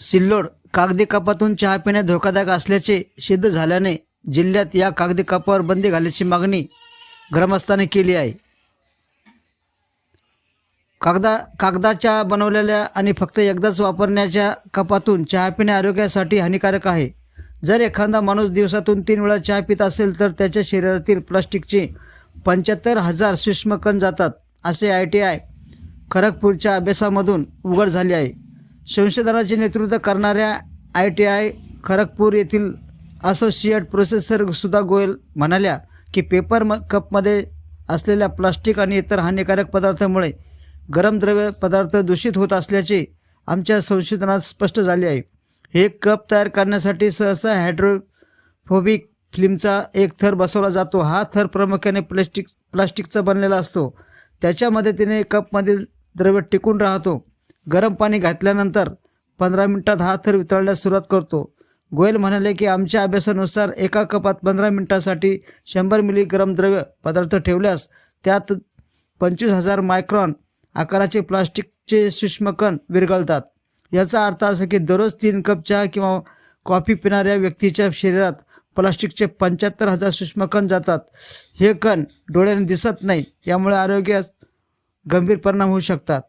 सिल्लोड कागदी कपातून चहा पिणे धोकादायक असल्याचे सिद्ध झाल्याने जिल्ह्यात या कागदी कपावर बंदी घालण्याची मागणी ग्रामस्थांनी केली आहे. कागदा कागदाच्या बनवलेल्या आणि फक्त एकदाच वापरण्याच्या कपातून चहा पिणे आरोग्यासाठी हानिकारक आहे. जर एखादा माणूस दिवसातून तीन वेळा चहा पित असेल तर त्याच्या शरीरातील प्लास्टिकचे पंच्याहत्तर हजार सूक्ष्मकण जातात असे आय टी आय खरगपूरच्या अभ्यासामधून उघड झाले आहे. संशोधनाचे नेतृत्व करणाऱ्या आय टी आय खरगपूर येथील असोसिएट प्रोफेसर सुधा गोयल म्हणाल्या की पेपर म कपमध्ये असलेल्या प्लास्टिक आणि इतर हानिकारक पदार्थामुळे गरम द्रव्य पदार्थ दूषित होत असल्याचे आमच्या संशोधनात स्पष्ट झाले आहे. हे कप तयार करण्यासाठी सहसा हायड्रोफोबिक फिल्मचा एक थर बसवला जातो. हा थर प्रामुख्याने प्लास्टिक प्लास्टिकचा बनलेला असतो. त्याच्या मदतीने कपमधील द्रव्य टिकून राहतो. गरम पाणी घातल्यानंतर पंधरा मिनटात हा थर वितळण्यास सुरुवात करतो. गोयल म्हणाले की आमच्या अभ्यासानुसार एका कपात पंधरा मिनटासाठी शंभर मिली गरम द्रव्य पदार्थ ठेवल्यास त्यात पंचवीस हजार मायक्रॉन आकाराचे प्लास्टिकचे सूक्ष्मकण विरघळतात. याचा अर्थ असा की दररोज तीन कप चहा किंवा कॉफी पिणाऱ्या व्यक्तीच्या शरीरात प्लास्टिकचे पंच्याहत्तर हजार सूक्ष्मकण जातात. हे कण डोळ्याने दिसत नाही यामुळे आरोग्यास गंभीर परिणाम होऊ शकतात.